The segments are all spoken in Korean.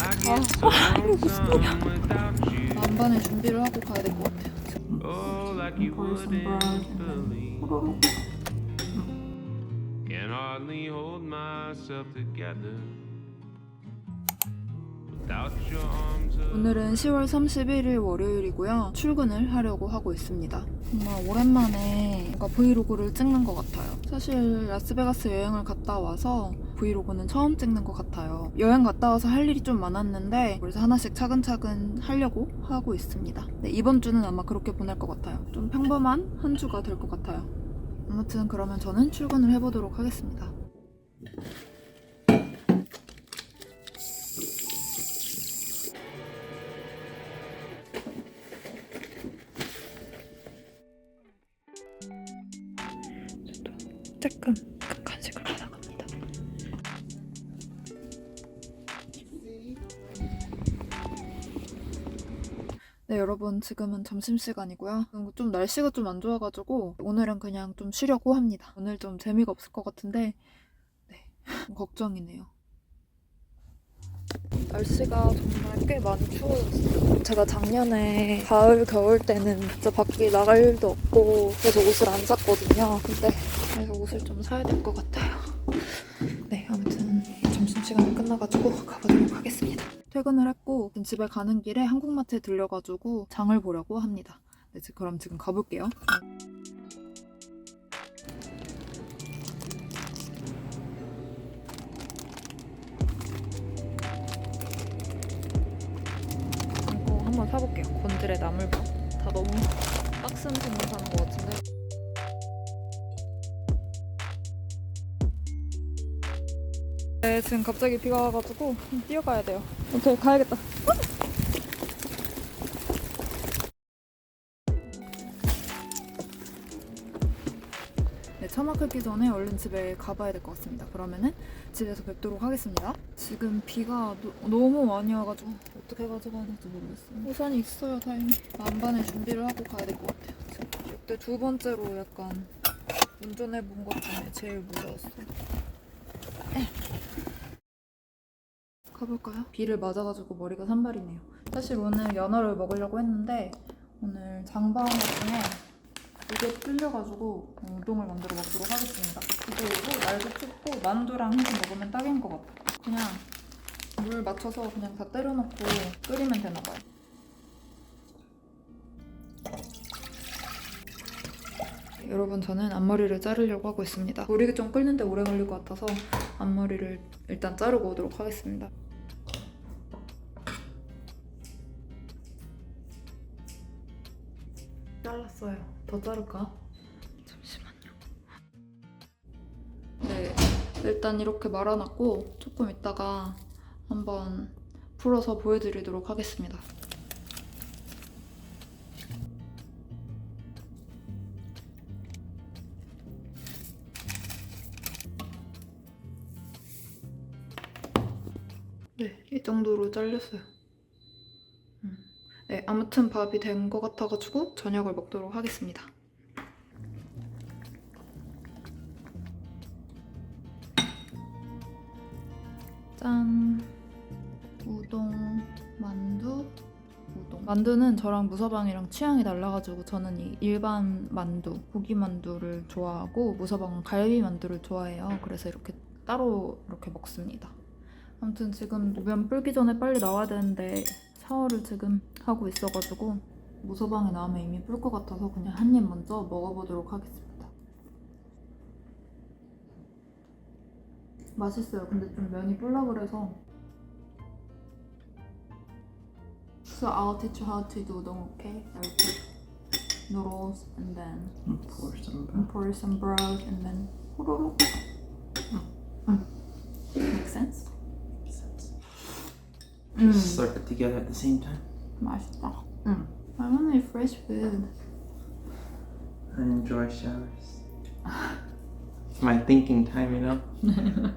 아, 이거 무슨 소리야. 만반의 준비를 하고 가야 될 것 같아요. Oh, like you Pour some wouldn't bread believe. 호로록. Can hardly hold myself together 오늘은 10월 31일 월요일이고요. 출근을 하려고 하고 있습니다. 정말 오랜만에 뭔가 브이로그를 찍는 것 같아요. 사실 라스베가스 여행을 갔다 와서 브이로그는 처음 찍는 것 같아요. 여행 갔다 와서 할 일이 좀 많았는데 그래서 하나씩 차근차근 하려고 하고 있습니다. 네, 이번 주는 아마 그렇게 보낼 것 같아요. 좀 평범한 한 주가 될 것 같아요. 아무튼 그러면 저는 출근을 해보도록 하겠습니다. 조금 간식을 받아갑니다. 네, 여러분 지금은 점심시간이고요. 음, 좀 날씨가 좀 안 좋아가지고 오늘은 그냥 좀 쉬려고 합니다. 오늘 좀 재미가 없을 것 같은데 네, 좀 걱정이네요. 날씨가 정말 꽤 많이 추워졌어요. 제가 작년에 가을, 겨울 때는 진짜 밖에 나갈 일도 없고 그래서 옷을 안 샀거든요. 근데 그래서 옷을 좀 사야 될 것 같아요. 네, 아무튼 점심시간이 끝나가지고 가보도록 하겠습니다. 퇴근을 했고 집에 가는 길에 한국마트에 들려가지고 장을 보려고 합니다. 네, 지- 그럼 지금 가볼게요. 이거 한번 사볼게요. 곤드레 나물밥. 다 너무 선물 사는 것 같은데. 네, 지금 갑자기 비가 와가지고 뛰어가야 돼요. 오케이, 가야겠다. 네, 차막 끓기 전에 얼른 집에 가봐야 될 것 같습니다. 그러면은 집에서 뵙도록 하겠습니다. 지금 비가 노- 너무 많이 와가지고 어떻게 가져가야 될지 모르겠어요. 우산이 있어요, 다행히. 만반의 준비를 하고 가야 될 것 같아요. 지금. 이때 두 번째로 약간 운전해본 것 중에 제일 무서웠어요. 가볼까요? 비를 맞아가지고 머리가 산발이네요. 사실 오늘 연어를 먹으려고 했는데 오늘 장바구니 중에 이게 뚫려가지고 어, 우동을 만들어 먹도록 하겠습니다. 그리고 날도 춥고 만두랑 해서 먹으면 딱인 것 같아요. 그냥 물 맞춰서 그냥 다 때려놓고 끓이면 되나 봐요. 여러분 저는 앞머리를 자르려고 하고 있습니다. 물이 좀 끓는데 오래 걸릴 것 같아서 앞머리를 일단 자르고 오도록 하겠습니다. 잘랐어요. 더 자를까? 잠시만요. 네, 일단 이렇게 말아놨고 조금 있다가 한번 풀어서 보여드리도록 하겠습니다. 정도로 잘렸어요. 음. 네, 아무튼 밥이 된 것 같아가지고 저녁을 먹도록 하겠습니다. 짠! 우동, 만두, 우동. 만두는 저랑 무서방이랑 취향이 달라가지고 저는 이 일반 만두, 고기 만두를 좋아하고 무서방은 갈비 만두를 좋아해요. 그래서 이렇게 따로 이렇게 먹습니다. 아무튼 지금 면 불기 전에 빨리 나와야 되는데 샤워를 지금 하고 있어가지고 무서방에 나오면 이미 불 것 같아서 그냥 한 입 먼저 먹어보도록 하겠습니다. 맛있어요. 근데 좀 면이 불라 그래서 So I'll teach you how to do udon, okay? I'll put noodles and then Pour some and pour some broth and then 호로록. mm. slurp it together at the same time. Mm. I want like fresh food. I enjoy showers. My thinking time, you know?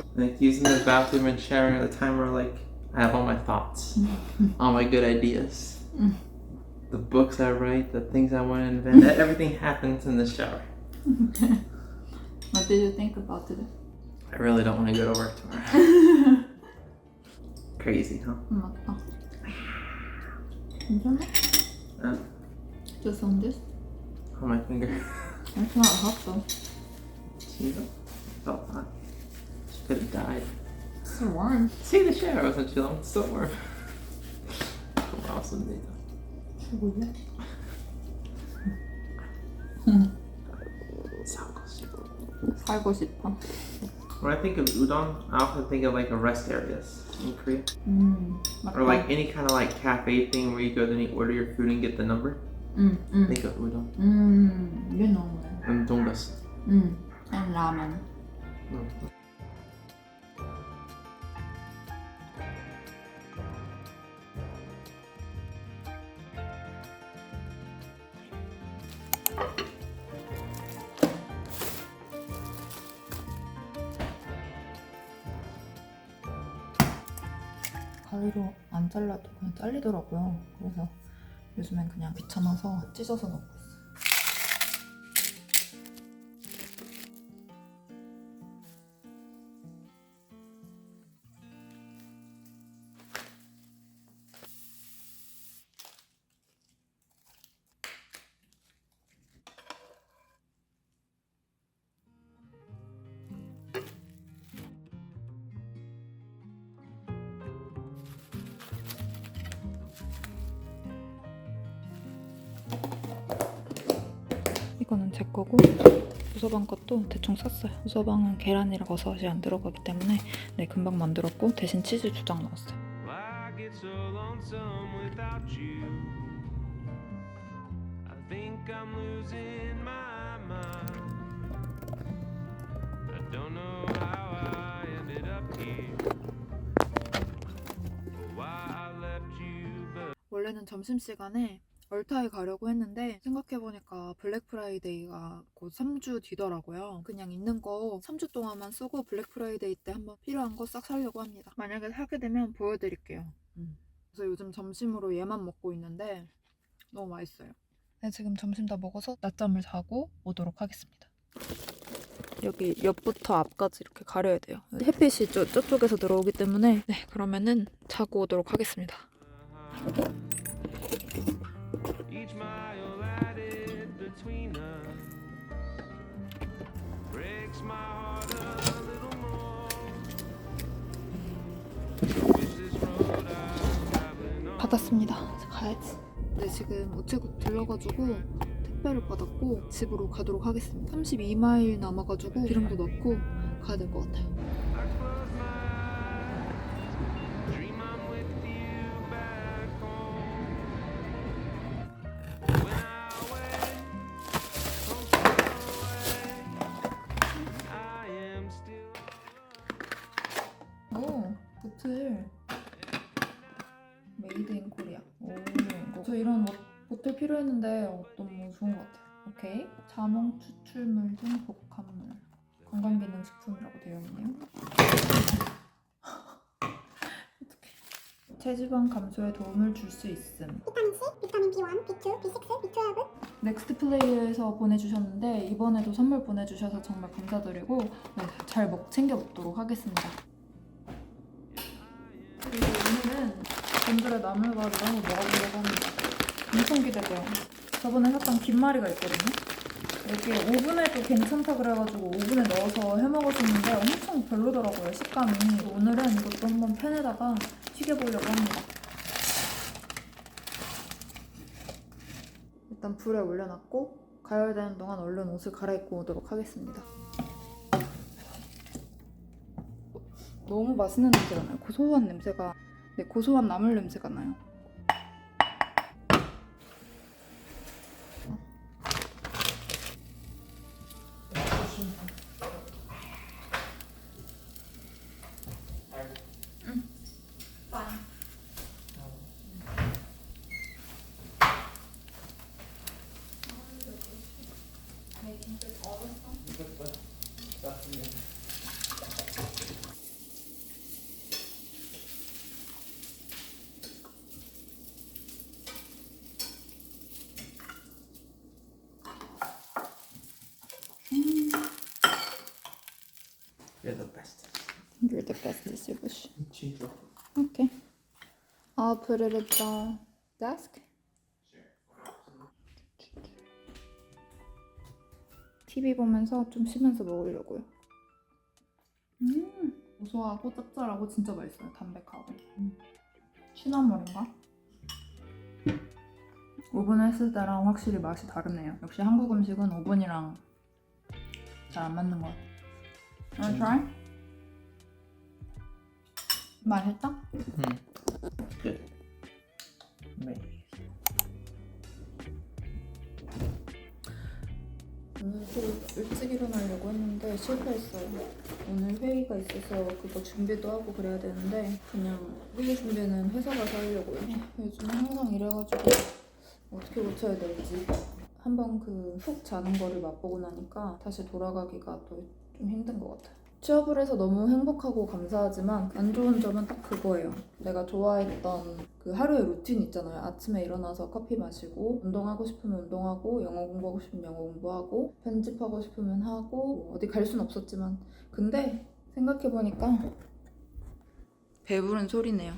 like using the bathroom and showering at the time where like I have all my thoughts, all my good ideas, mm. the books I write, the things I want to invent. everything happens in the shower. what did you think about today? I really don't want to go to work tomorrow. crazy, huh? 음, 맞다. 괜찮아? Uh, Just on this? on my finger. That's not hot though. See that? Felt hot. She could have died. It's so warm. See the shower wasn't too long. It's so warm. 고마웠습니다. 죽을래? 사고 싶어. 살고 싶어. When I think of udon, I often think of like a rest areas in Korea? Mm, or like any kind of like cafe thing where you go then you order your food and get the number? Mm, mm. Udon. Mm, you know. And dongas. Mm, and ramen. Mm. 가위로 안 잘라도 그냥 잘리더라고요. 그래서 요즘엔 그냥 귀찮아서 찢어서 넣고 이거는 제 거고 부서방 것도 대충 샀어요. 부서방은 계란이랑 버섯이 안 들어가기 때문에 네 금방 만들었고 대신 치즈 두 장 넣었어요. 원래는 점심시간에 얼타에 가려고 했는데 생각해보니까 블랙 프라이데이가 곧 3주 뒤더라고요. 그냥 있는 거 3주 동안만 쓰고 블랙 프라이데이 때 한번 필요한 거 싹 사려고 합니다. 만약에 사게 되면 보여드릴게요. 음. 그래서 요즘 점심으로 얘만 먹고 있는데 너무 맛있어요. 네, 지금 점심 다 먹어서 낮잠을 자고 오도록 하겠습니다. 여기 옆부터 앞까지 이렇게 가려야 돼요. 햇빛이 저, 저쪽에서 들어오기 때문에 네 그러면은 자고 오도록 하겠습니다. Each mile added between us breaks my heart a little more. 받았습니다. 가야지. 네, 지금 우체국 들러가지고 택배를 받았고 집으로 가도록 하겠습니다. 32마일 남아가지고 기름도 넣고 가야 될 것 같아요. 필요했는데 어, 너무 좋은 것 같아요. 오케이. 자몽 추출물 등 복합물. 건강기능식품이라고 되어 있네요. 체지방 감소에 도움을 줄 수 있음. 비타민 C, 비타민 B1, B2, B6, B12 넥스트 플레이에서 보내주셨는데 이번에도 선물 보내주셔서 정말 감사드리고 네, 잘 먹, 챙겨 먹도록 하겠습니다. 그리고 오늘은 곤드레 나물밥을 한번 먹어보려고 합니다. 엄청 기대돼요. 저번에 샀던 김말이가 있거든요. 이게 오븐에도 괜찮다 그래가지고 오븐에 넣어서 해 먹었었는데 엄청 별로더라고요 식감이. 오늘은 이것도 한번 팬에다가 튀겨보려고 합니다. 일단 불에 올려놨고 가열되는 동안 얼른 옷을 갈아입고 오도록 하겠습니다. 너무 맛있는 냄새가 나요. 고소한 냄새가 네, 고소한 나물 냄새가 나요. You're the best. You're the best. Chico. Okay. I'll put it at the desk. TV 보면서 좀 쉬면서 먹으려고요. 음, 고소하고 짭짤하고 진짜 맛있어요. 담백하고. 음. 시나몬인가? 오븐에 했을 때랑 확실히 맛이 다르네요. 역시 한국 음식은 오븐이랑 잘 안 맞는 것 같아요. Wanna try? 맛있다? Hmm. Good. Amazing. 오늘도 일찍 일어나려고 했는데 실패했어요. 오늘 회의가 있어서 그거 준비도 하고 그래야 되는데 그냥 회의 준비는 회사 가서 하려고요. 요즘 항상 이래가지고 어떻게 고쳐야 될지 한번 그 푹 자는 거를 맛보고 나니까 다시 돌아가기가 또 좀 힘든 것 같아요. 취업을 해서 너무 행복하고 감사하지만 안 좋은 점은 딱 그거예요. 내가 좋아했던 그 하루의 루틴 있잖아요. 아침에 일어나서 커피 마시고 운동하고 싶으면 운동하고 영어 공부하고 싶으면 영어 공부하고 편집하고 싶으면 하고 뭐 어디 갈 순 없었지만 근데 생각해 보니까 배부른 소리네요.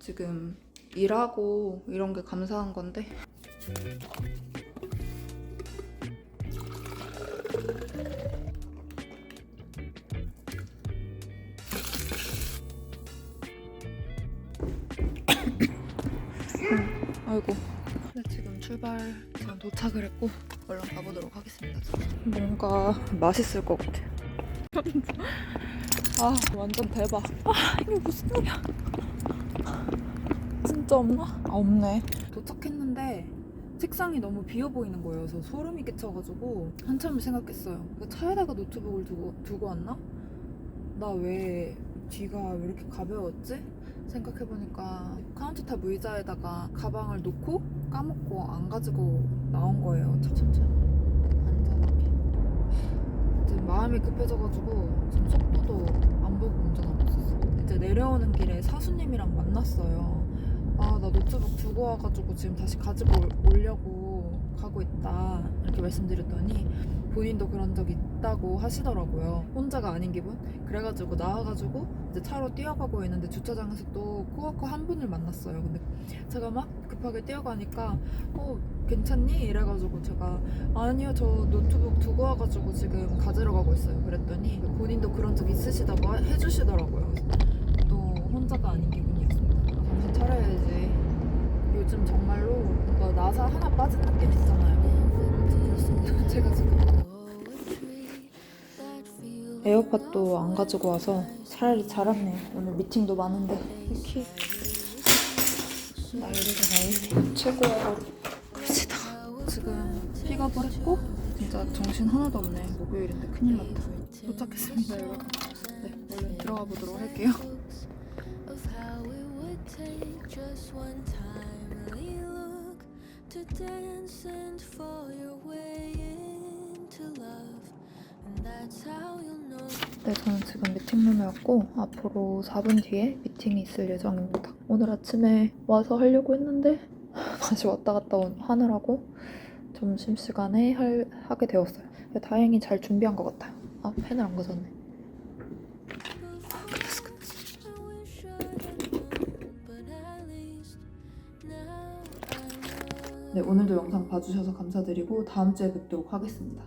지금 일하고 이런 게 감사한 건데 아이고. 네, 지금 출발 전 도착을 했고 얼른 가보도록 하겠습니다. 뭔가 맛있을 것 같아요. 아 완전 대박. 아 이게 무슨 일이야? 진짜 없나? 아 없네. 도착했는데 책상이 너무 비어 보이는. 그래서 소름이 끼쳐가지고 한참을 생각했어요. 이거 차에다가 노트북을 두고 두고 왔나? 나 왜 뒤가 왜 이렇게 가벼웠지? 생각해보니까 카운터탑 의자에다가 가방을 놓고 까먹고 안 가지고 나온 거예요. 천천히 안전하게. 지금 마음이 급해져가지고 지금 속도도 안 보고 운전하고 있었어. 이제 내려오는 길에 사수님이랑 만났어요. 아, 나 노트북 두고 와가지고 지금 다시 가지고 올- 오려고 가고 있다. 이렇게 말씀드렸더니 본인도 그런 적 있다고 하시더라고요. 혼자가 아닌 기분? 그래가지고 나와가지고 이제 차로 뛰어가고 있는데 주차장에서 또 코워커 한 분을 만났어요. 근데 제가 막 급하게 뛰어가니까 어 괜찮니? 이래가지고 제가 아니요 저 노트북 두고 와가지고 지금 가지러 가고 있어요. 그랬더니 본인도 그런 적 있으시다고 하- 해주시더라고요. 또 혼자가 아닌 기분이었습니다. 아, 정신 차려야지. 요즘 정말로 뭔가 나사 하나 빠진 느낌 있잖아요. 그렇습니다. 제가 지금 에어팟도 안 가지고 와서 차라리 잘 왔네요. 오늘 미팅도 많은데 이렇게 난리가 난리 최고야 갑시다. 지금 픽업을 했고 진짜 정신 하나도 없네. 목요일인데 큰일 났다. 도착했습니다 여러분. 네 얼른 들어가 보도록 할게요. to dance and fall your way into love. 네, 저는 지금 미팅룸에 왔고 앞으로 4분 뒤에 미팅이 있을 예정입니다. 오늘 아침에 와서 하려고 했는데 다시 왔다 갔다 온- 하느라고 점심시간에 할, 하게 되었어요. 다행히 잘 준비한 것 같아요. 아, 펜을 안 가졌네. know. 네, 오늘도 영상 봐주셔서 감사드리고 다음 주에 뵙도록 하겠습니다.